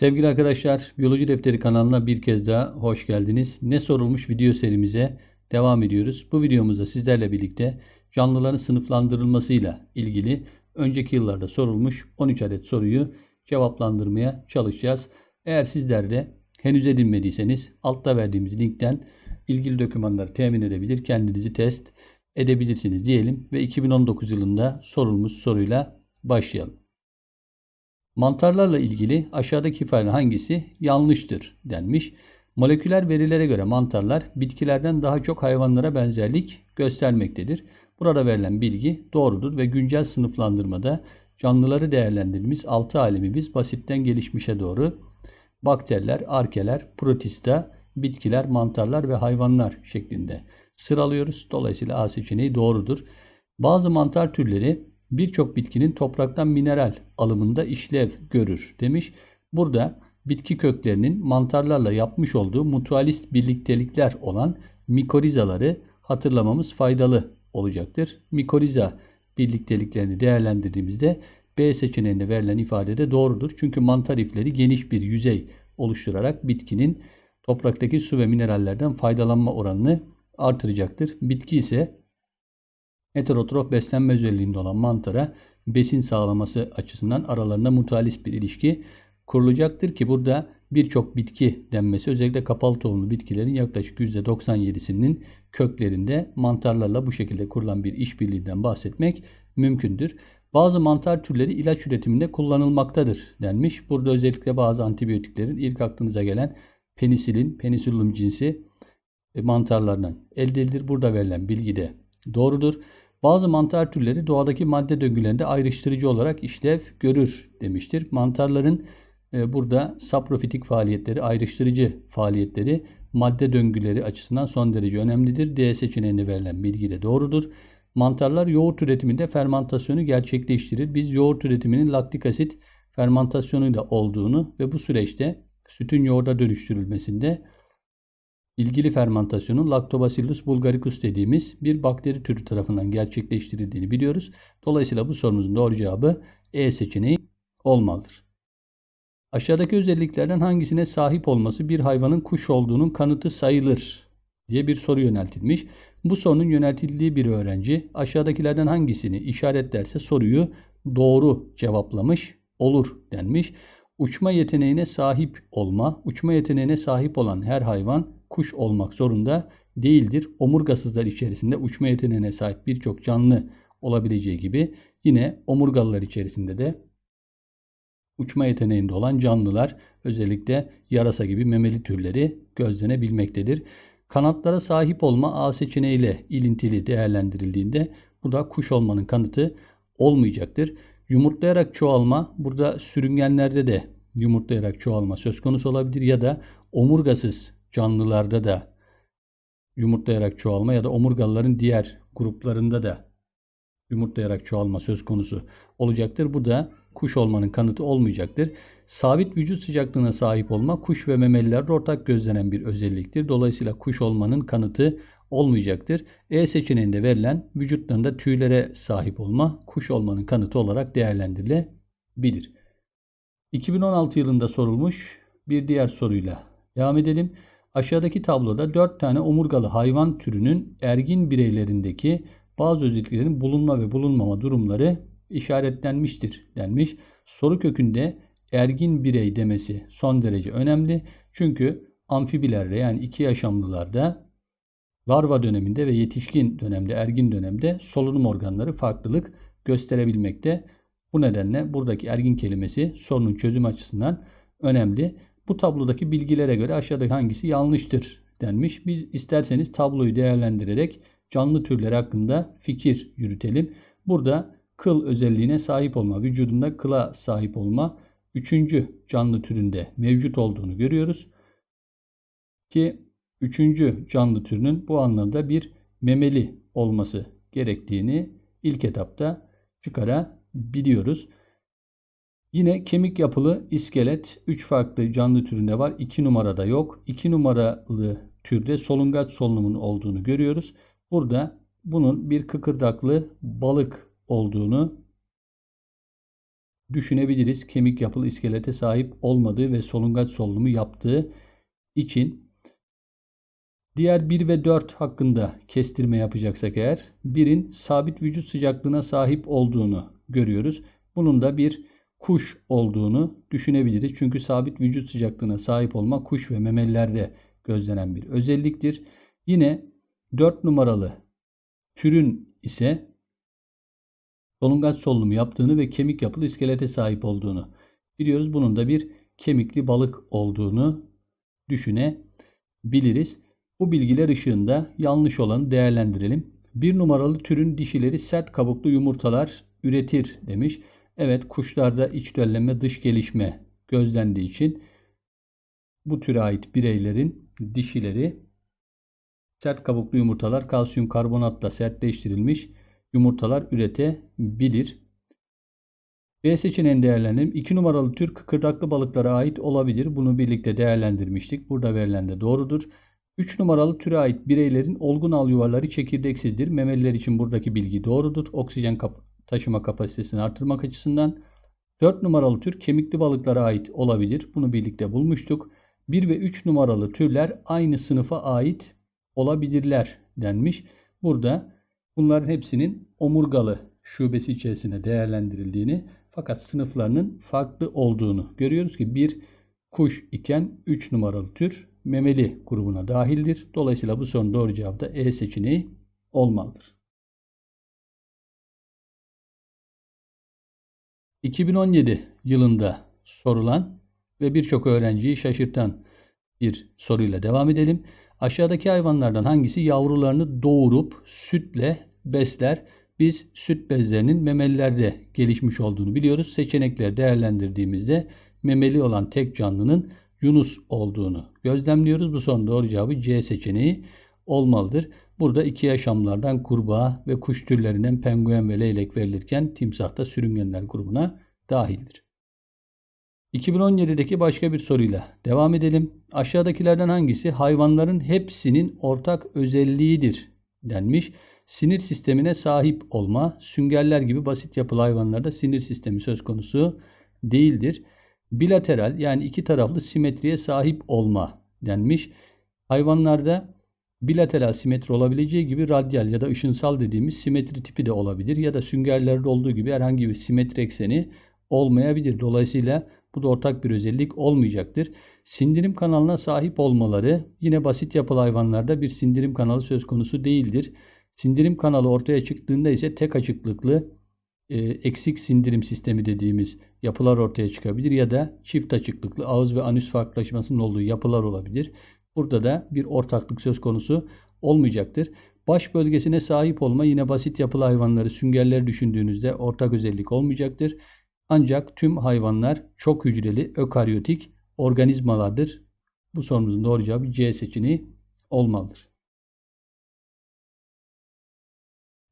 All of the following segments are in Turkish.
Sevgili arkadaşlar, Biyoloji Defteri kanalına bir kez daha hoş geldiniz. Ne sorulmuş video serimize devam ediyoruz. Bu videomuzda sizlerle birlikte canlıların sınıflandırılmasıyla ilgili önceki yıllarda sorulmuş 13 adet soruyu cevaplandırmaya çalışacağız. Eğer sizler de henüz edinmediyseniz altta verdiğimiz linkten ilgili dokümanları temin edebilir, kendinizi test edebilirsiniz diyelim ve 2019 yılında sorulmuş soruyla başlayalım. Mantarlarla ilgili aşağıdaki ifade hangisi yanlıştır denmiş. Moleküler verilere göre mantarlar bitkilerden daha çok hayvanlara benzerlik göstermektedir. Burada verilen bilgi doğrudur ve güncel sınıflandırmada canlıları değerlendirdiğimiz 6 alemimiz basitten gelişmişe doğru bakteriler, arkeler, protista, bitkiler, mantarlar ve hayvanlar şeklinde sıralıyoruz. Dolayısıyla A seçeneği doğrudur. Bazı mantar türleri birçok bitkinin topraktan mineral alımında işlev görür demiş. Burada bitki köklerinin mantarlarla yapmış olduğu mutualist birliktelikler olan mikorizaları hatırlamamız faydalı olacaktır. Mikoriza birlikteliklerini değerlendirdiğimizde B seçeneğinde verilen ifade de doğrudur. Çünkü mantar ifleri geniş bir yüzey oluşturarak bitkinin topraktaki su ve minerallerden faydalanma oranını artıracaktır. Bitki ise heterotrof beslenme özelliğinde olan mantara besin sağlaması açısından aralarında mutualist bir ilişki kurulacaktır ki burada birçok bitki denmesi özellikle kapalı tohumlu bitkilerin yaklaşık %97'sinin köklerinde mantarlarla bu şekilde kurulan bir işbirliğinden bahsetmek mümkündür. Bazı mantar türleri ilaç üretiminde kullanılmaktadır denmiş. Burada özellikle bazı antibiyotiklerin ilk aklınıza gelen penisilin, penicillium cinsi e, mantarlarından elde edilir. Burada verilen bilgi de doğrudur. Bazı mantar türleri doğadaki madde döngülerinde ayrıştırıcı olarak işlev görür demiştir. Mantarların e, burada saprofitik faaliyetleri, ayrıştırıcı faaliyetleri madde döngüleri açısından son derece önemlidir. D seçeneğinde verilen bilgi de doğrudur. Mantarlar yoğurt üretiminde fermentasyonu gerçekleştirir. Biz yoğurt üretiminin laktik asit fermentasyonuyla olduğunu ve bu süreçte sütün yoğurda dönüştürülmesinde ilgili fermentasyonun Lactobacillus bulgaricus dediğimiz bir bakteri türü tarafından gerçekleştirildiğini biliyoruz. Dolayısıyla bu sorumuzun doğru cevabı E seçeneği olmalıdır. Aşağıdaki özelliklerden hangisine sahip olması bir hayvanın kuş olduğunun kanıtı sayılır diye bir soru yöneltilmiş. Bu sorunun yöneltildiği bir öğrenci aşağıdakilerden hangisini işaretlerse soruyu doğru cevaplamış olur denmiş. Uçma yeteneğine sahip olma, uçma yeteneğine sahip olan her hayvan kuş olmak zorunda değildir. Omurgasızlar içerisinde uçma yeteneğine sahip birçok canlı olabileceği gibi yine omurgalılar içerisinde de uçma yeteneğinde olan canlılar özellikle yarasa gibi memeli türleri gözlenebilmektedir. Kanatlara sahip olma A seçeneğiyle ilintili değerlendirildiğinde bu da kuş olmanın kanıtı olmayacaktır. Yumurtlayarak çoğalma burada sürüngenlerde de yumurtlayarak çoğalma söz konusu olabilir ya da omurgasız canlılarda da yumurtlayarak çoğalma ya da omurgalıların diğer gruplarında da yumurtlayarak çoğalma söz konusu olacaktır. Bu da kuş olmanın kanıtı olmayacaktır. Sabit vücut sıcaklığına sahip olma kuş ve memelilerde ortak gözlenen bir özelliktir. Dolayısıyla kuş olmanın kanıtı olmayacaktır. E seçeneğinde verilen vücutlarında tüylere sahip olma kuş olmanın kanıtı olarak değerlendirilebilir. 2016 yılında sorulmuş bir diğer soruyla devam edelim. Aşağıdaki tabloda 4 tane omurgalı hayvan türünün ergin bireylerindeki bazı özelliklerin bulunma ve bulunmama durumları işaretlenmiştir denmiş. Soru kökünde ergin birey demesi son derece önemli. Çünkü amfibilerde yani iki yaşamlılarda larva döneminde ve yetişkin dönemde, ergin dönemde solunum organları farklılık gösterebilmekte. Bu nedenle buradaki ergin kelimesi sorunun çözüm açısından önemli. Bu tablodaki bilgilere göre aşağıdaki hangisi yanlıştır denmiş. Biz isterseniz tabloyu değerlendirerek canlı türleri hakkında fikir yürütelim. Burada kıl özelliğine sahip olma, vücudunda kıla sahip olma üçüncü canlı türünde mevcut olduğunu görüyoruz. Ki üçüncü canlı türünün bu anlamda bir memeli olması gerektiğini ilk etapta çıkarabiliyoruz. Yine kemik yapılı iskelet 3 farklı canlı türünde var. 2 numarada yok. 2 numaralı türde solungaç solunumun olduğunu görüyoruz. Burada bunun bir kıkırdaklı balık olduğunu düşünebiliriz. Kemik yapılı iskelete sahip olmadığı ve solungaç solunumu yaptığı için diğer 1 ve 4 hakkında kestirme yapacaksak eğer 1'in sabit vücut sıcaklığına sahip olduğunu görüyoruz. Bunun da bir kuş olduğunu düşünebiliriz. Çünkü sabit vücut sıcaklığına sahip olma kuş ve memelilerde gözlenen bir özelliktir. Yine 4 numaralı türün ise solungaç solunumu yaptığını ve kemik yapılı iskelete sahip olduğunu biliyoruz. Bunun da bir kemikli balık olduğunu düşünebiliriz. Bu bilgiler ışığında yanlış olanı değerlendirelim. Bir numaralı türün dişileri sert kabuklu yumurtalar üretir demiş. Evet kuşlarda iç döllenme dış gelişme gözlendiği için bu türe ait bireylerin dişileri sert kabuklu yumurtalar kalsiyum karbonatla sertleştirilmiş yumurtalar üretebilir. B seçeneğini değerlendirelim. 2 numaralı tür kıkırdaklı balıklara ait olabilir. Bunu birlikte değerlendirmiştik. Burada verilen de doğrudur. 3 numaralı türe ait bireylerin olgun al yuvarları çekirdeksizdir. Memeliler için buradaki bilgi doğrudur. Oksijen kap taşıma kapasitesini artırmak açısından. 4 numaralı tür kemikli balıklara ait olabilir. Bunu birlikte bulmuştuk. 1 ve 3 numaralı türler aynı sınıfa ait olabilirler denmiş. Burada bunların hepsinin omurgalı şubesi içerisinde değerlendirildiğini fakat sınıflarının farklı olduğunu görüyoruz ki bir kuş iken 3 numaralı tür memeli grubuna dahildir. Dolayısıyla bu sorunun doğru cevabı da E seçeneği olmalıdır. 2017 yılında sorulan ve birçok öğrenciyi şaşırtan bir soruyla devam edelim. Aşağıdaki hayvanlardan hangisi yavrularını doğurup sütle besler? Biz süt bezlerinin memelilerde gelişmiş olduğunu biliyoruz. Seçenekleri değerlendirdiğimizde memeli olan tek canlının Yunus olduğunu gözlemliyoruz. Bu son doğru cevabı C seçeneği olmalıdır. Burada iki yaşamlardan kurbağa ve kuş türlerinden penguen ve leylek verilirken timsah da sürüngenler grubuna dahildir. 2017'deki başka bir soruyla devam edelim. Aşağıdakilerden hangisi hayvanların hepsinin ortak özelliğidir denmiş. Sinir sistemine sahip olma, süngerler gibi basit yapılı hayvanlarda sinir sistemi söz konusu değildir. Bilateral yani iki taraflı simetriye sahip olma denmiş. Hayvanlarda bilateral simetri olabileceği gibi radyal ya da ışınsal dediğimiz simetri tipi de olabilir ya da süngerlerde olduğu gibi herhangi bir simetri ekseni olmayabilir. Dolayısıyla bu da ortak bir özellik olmayacaktır. Sindirim kanalına sahip olmaları yine basit yapılı hayvanlarda bir sindirim kanalı söz konusu değildir. Sindirim kanalı ortaya çıktığında ise tek açıklıklı e, eksik sindirim sistemi dediğimiz yapılar ortaya çıkabilir ya da çift açıklıklı ağız ve anüs farklılaşmasının olduğu yapılar olabilir. Burada da bir ortaklık söz konusu olmayacaktır. Baş bölgesine sahip olma yine basit yapılı hayvanları süngerleri düşündüğünüzde ortak özellik olmayacaktır. Ancak tüm hayvanlar çok hücreli ökaryotik organizmalardır. Bu sorumuzun doğru cevabı C seçeneği olmalıdır.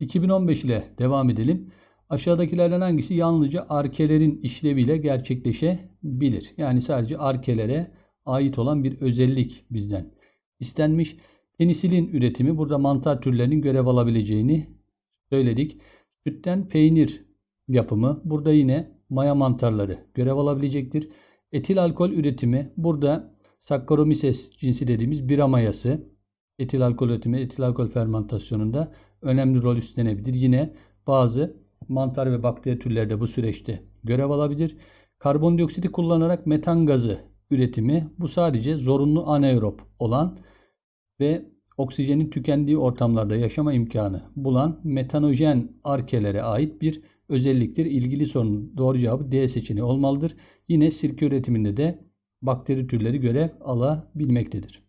2015 ile devam edelim. Aşağıdakilerden hangisi yalnızca arkelerin işleviyle gerçekleşebilir? Yani sadece arkelere ait olan bir özellik bizden istenmiş. Penisilin üretimi burada mantar türlerinin görev alabileceğini söyledik. Sütten peynir yapımı burada yine maya mantarları görev alabilecektir. Etil alkol üretimi burada Saccharomyces cinsi dediğimiz bira mayası etil alkol üretimi, etil alkol fermentasyonunda önemli rol üstlenebilir. Yine bazı mantar ve bakteri türleri de bu süreçte görev alabilir. Karbondioksiti kullanarak metan gazı üretimi bu sadece zorunlu anaerob olan ve oksijenin tükendiği ortamlarda yaşama imkanı bulan metanojen arkelere ait bir özelliktir. İlgili sorunun doğru cevabı D seçeneği olmalıdır. Yine sirke üretiminde de bakteri türleri görev alabilmektedir.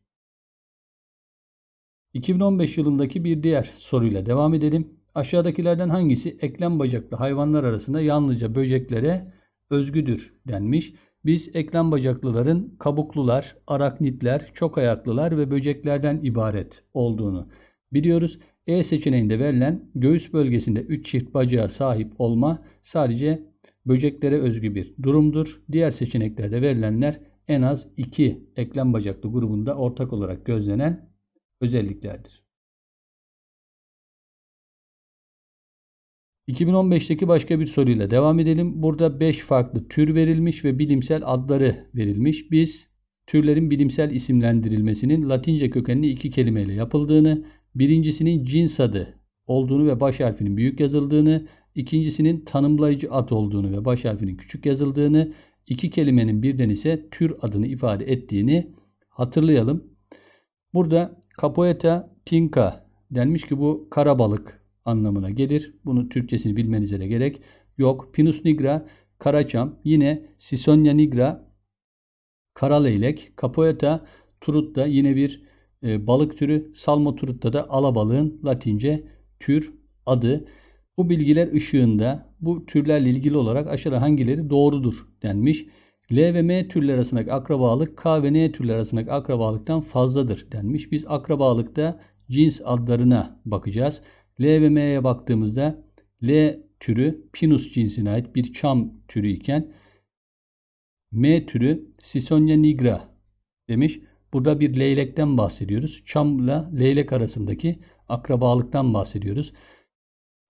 2015 yılındaki bir diğer soruyla devam edelim. Aşağıdakilerden hangisi eklem bacaklı hayvanlar arasında yalnızca böceklere özgüdür denmiş. Biz eklem bacaklıların kabuklular, araknitler, çok ayaklılar ve böceklerden ibaret olduğunu biliyoruz. E seçeneğinde verilen göğüs bölgesinde 3 çift bacağa sahip olma sadece böceklere özgü bir durumdur. Diğer seçeneklerde verilenler en az 2 eklem bacaklı grubunda ortak olarak gözlenen özelliklerdir. 2015'teki başka bir soruyla devam edelim. Burada 5 farklı tür verilmiş ve bilimsel adları verilmiş. Biz türlerin bilimsel isimlendirilmesinin Latince kökenli iki kelimeyle yapıldığını, birincisinin cins adı olduğunu ve baş harfinin büyük yazıldığını, ikincisinin tanımlayıcı ad olduğunu ve baş harfinin küçük yazıldığını, iki kelimenin birden ise tür adını ifade ettiğini hatırlayalım. Burada Capoeira tinca denmiş ki bu karabalık anlamına gelir. Bunu Türkçesini bilmenize de gerek yok. Pinus nigra karaçam, yine Sisonia nigra karaleylek, Capoeira turutta yine bir e, balık türü, Salmo turutta da alabalığın Latince tür adı. Bu bilgiler ışığında bu türlerle ilgili olarak aşağıda hangileri doğrudur denmiş. L ve M türler arasındaki akrabalık K ve N türler arasındaki akrabalıktan fazladır denmiş. Biz akrabalıkta cins adlarına bakacağız. L ve M'ye baktığımızda L türü Pinus cinsine ait bir çam türü iken M türü Sisonia nigra demiş. Burada bir leylekten bahsediyoruz. Çamla leylek arasındaki akrabalıktan bahsediyoruz.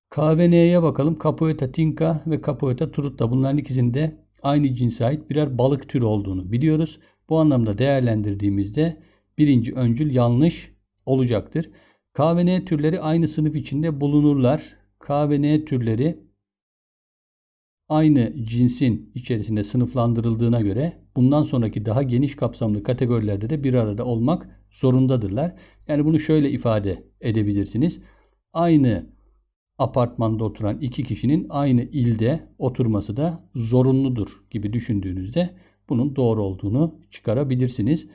K ve N'ye bakalım. Capoeira tinca ve Capoeira trutta. Bunların ikisinde aynı cinse ait birer balık türü olduğunu biliyoruz. Bu anlamda değerlendirdiğimizde birinci öncül yanlış olacaktır. K ve N türleri aynı sınıf içinde bulunurlar. K ve N türleri aynı cinsin içerisinde sınıflandırıldığına göre bundan sonraki daha geniş kapsamlı kategorilerde de bir arada olmak zorundadırlar. Yani bunu şöyle ifade edebilirsiniz. Aynı apartmanda oturan iki kişinin aynı ilde oturması da zorunludur gibi düşündüğünüzde bunun doğru olduğunu çıkarabilirsiniz.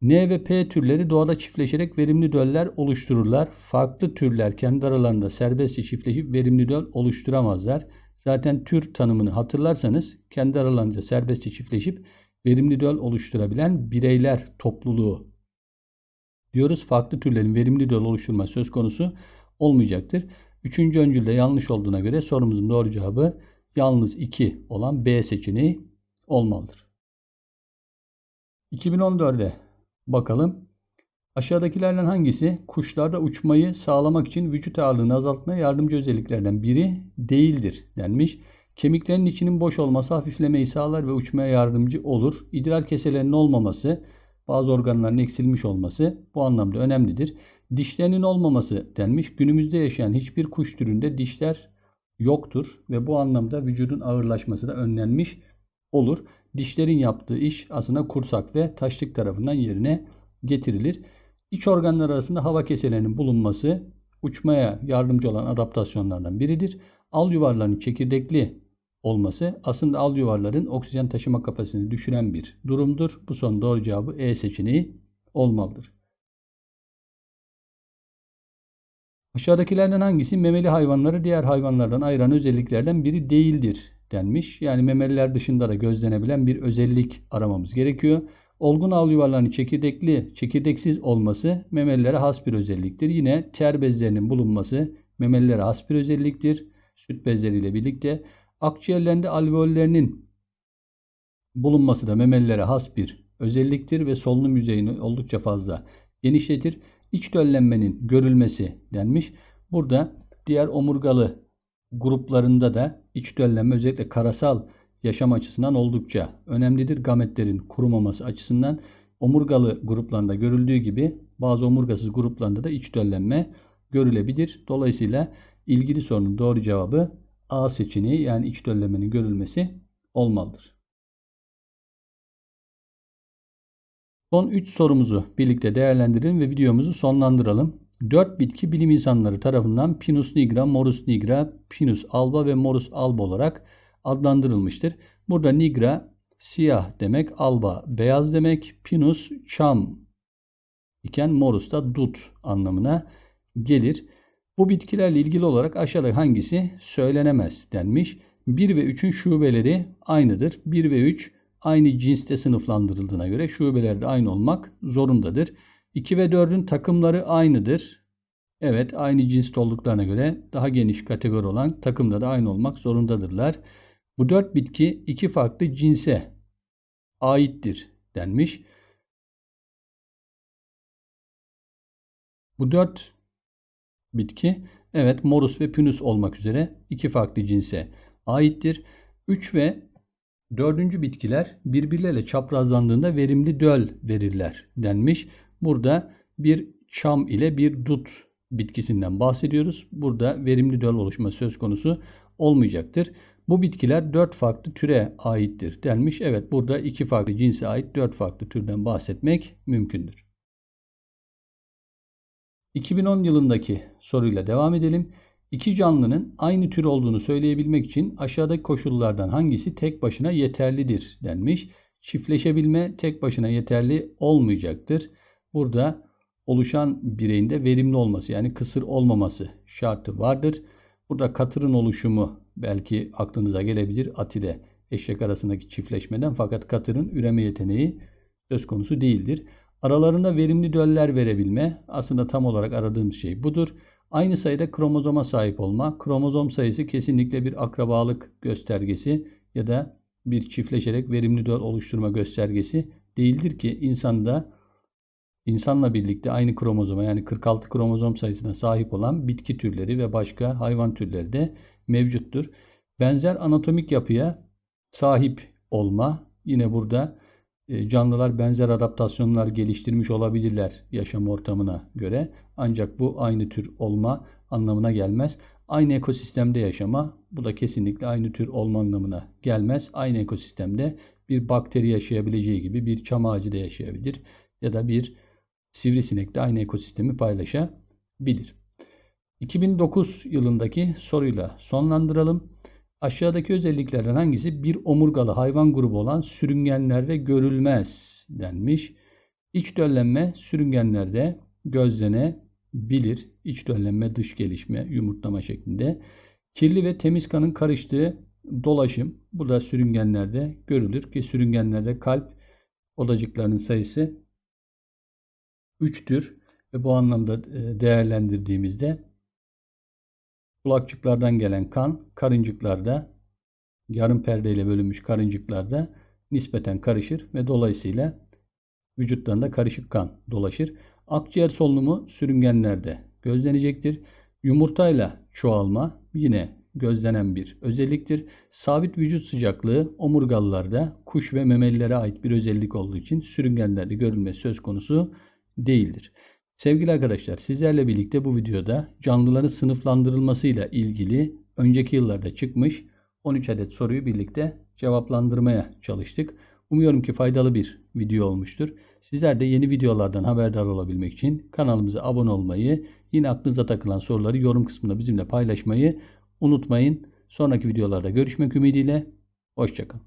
N ve P türleri doğada çiftleşerek verimli döller oluştururlar. Farklı türler kendi aralarında serbestçe çiftleşip verimli döl oluşturamazlar. Zaten tür tanımını hatırlarsanız kendi aralarında serbestçe çiftleşip verimli döl oluşturabilen bireyler topluluğu diyoruz. Farklı türlerin verimli döl oluşturma söz konusu olmayacaktır. Üçüncü öncülde yanlış olduğuna göre sorumuzun doğru cevabı yalnız 2 olan B seçeneği olmalıdır. 2014'e bakalım. Aşağıdakilerden hangisi kuşlarda uçmayı sağlamak için vücut ağırlığını azaltmaya yardımcı özelliklerden biri değildir denmiş. Kemiklerin içinin boş olması hafiflemeyi sağlar ve uçmaya yardımcı olur. İdrar keselerinin olmaması, bazı organların eksilmiş olması bu anlamda önemlidir. Dişlerinin olmaması denmiş. Günümüzde yaşayan hiçbir kuş türünde dişler yoktur ve bu anlamda vücudun ağırlaşması da önlenmiş olur. Dişlerin yaptığı iş aslında kursak ve taşlık tarafından yerine getirilir. İç organlar arasında hava keselerinin bulunması uçmaya yardımcı olan adaptasyonlardan biridir. Al yuvarlarının çekirdekli olması aslında al yuvarların oksijen taşıma kapasitesini düşüren bir durumdur. Bu son doğru cevabı E seçeneği olmalıdır. Aşağıdakilerden hangisi memeli hayvanları diğer hayvanlardan ayıran özelliklerden biri değildir denmiş. Yani memeliler dışında da gözlenebilen bir özellik aramamız gerekiyor. Olgun al yuvarlarının çekirdekli, çekirdeksiz olması memelilere has bir özelliktir. Yine ter bezlerinin bulunması memelilere has bir özelliktir. Süt bezleriyle birlikte akciğerlerinde alveollerinin bulunması da memelilere has bir özelliktir ve solunum yüzeyini oldukça fazla genişletir. İç döllenmenin görülmesi denmiş. Burada diğer omurgalı gruplarında da iç döllenme özellikle karasal yaşam açısından oldukça önemlidir. Gametlerin kurumaması açısından omurgalı gruplarında görüldüğü gibi bazı omurgasız gruplarında da iç döllenme görülebilir. Dolayısıyla ilgili sorunun doğru cevabı A seçeneği yani iç döllenmenin görülmesi olmalıdır. Son 3 sorumuzu birlikte değerlendirelim ve videomuzu sonlandıralım. 4 bitki bilim insanları tarafından Pinus nigra, Morus nigra, Pinus alba ve Morus alba olarak adlandırılmıştır. Burada nigra siyah demek, alba beyaz demek, pinus çam iken morus da dut anlamına gelir. Bu bitkilerle ilgili olarak aşağıda hangisi söylenemez denmiş. 1 ve 3'ün şubeleri aynıdır. 1 ve 3 aynı cinste sınıflandırıldığına göre şubeleri de aynı olmak zorundadır. 2 ve 4'ün takımları aynıdır. Evet aynı cinste olduklarına göre daha geniş kategori olan takımda da aynı olmak zorundadırlar. Bu dört bitki iki farklı cinse aittir denmiş. Bu dört bitki Evet Morus ve Pinus olmak üzere iki farklı cinse aittir. 3 ve 4. bitkiler birbirleriyle çaprazlandığında verimli döl verirler denmiş. Burada bir çam ile bir dut bitkisinden bahsediyoruz. Burada verimli döl oluşma söz konusu olmayacaktır. Bu bitkiler 4 farklı türe aittir denmiş. Evet burada iki farklı cinse ait 4 farklı türden bahsetmek mümkündür. 2010 yılındaki soruyla devam edelim. İki canlının aynı tür olduğunu söyleyebilmek için aşağıdaki koşullardan hangisi tek başına yeterlidir denmiş. Çiftleşebilme tek başına yeterli olmayacaktır. Burada oluşan bireyin de verimli olması yani kısır olmaması şartı vardır. Burada katırın oluşumu belki aklınıza gelebilir atile eşek arasındaki çiftleşmeden fakat katırın üreme yeteneği söz konusu değildir. Aralarında verimli döller verebilme aslında tam olarak aradığımız şey budur. Aynı sayıda kromozoma sahip olma, kromozom sayısı kesinlikle bir akrabalık göstergesi ya da bir çiftleşerek verimli döl oluşturma göstergesi değildir ki insanda insanla birlikte aynı kromozoma yani 46 kromozom sayısına sahip olan bitki türleri ve başka hayvan türleri de mevcuttur. Benzer anatomik yapıya sahip olma yine burada e, canlılar benzer adaptasyonlar geliştirmiş olabilirler yaşam ortamına göre. Ancak bu aynı tür olma anlamına gelmez. Aynı ekosistemde yaşama bu da kesinlikle aynı tür olma anlamına gelmez. Aynı ekosistemde bir bakteri yaşayabileceği gibi bir çam ağacı da yaşayabilir ya da bir sivrisinek de aynı ekosistemi paylaşabilir. 2009 yılındaki soruyla sonlandıralım. Aşağıdaki özelliklerden hangisi bir omurgalı hayvan grubu olan sürüngenlerde görülmez denmiş. İç döllenme sürüngenlerde gözlenebilir. İç döllenme dış gelişme yumurtlama şeklinde. Kirli ve temiz kanın karıştığı dolaşım bu da sürüngenlerde görülür ki sürüngenlerde kalp odacıklarının sayısı 3'tür ve bu anlamda e, değerlendirdiğimizde kulakçıklardan gelen kan karıncıklarda yarım perdeyle bölünmüş karıncıklarda nispeten karışır ve dolayısıyla vücutlarında karışık kan dolaşır. Akciğer solunumu sürüngenlerde gözlenecektir. Yumurtayla çoğalma yine gözlenen bir özelliktir. Sabit vücut sıcaklığı omurgalılarda kuş ve memelilere ait bir özellik olduğu için sürüngenlerde görülmesi söz konusu değildir. Sevgili arkadaşlar sizlerle birlikte bu videoda canlıların sınıflandırılmasıyla ilgili önceki yıllarda çıkmış 13 adet soruyu birlikte cevaplandırmaya çalıştık. Umuyorum ki faydalı bir video olmuştur. Sizler de yeni videolardan haberdar olabilmek için kanalımıza abone olmayı, yine aklınıza takılan soruları yorum kısmında bizimle paylaşmayı unutmayın. Sonraki videolarda görüşmek ümidiyle. Hoşçakalın.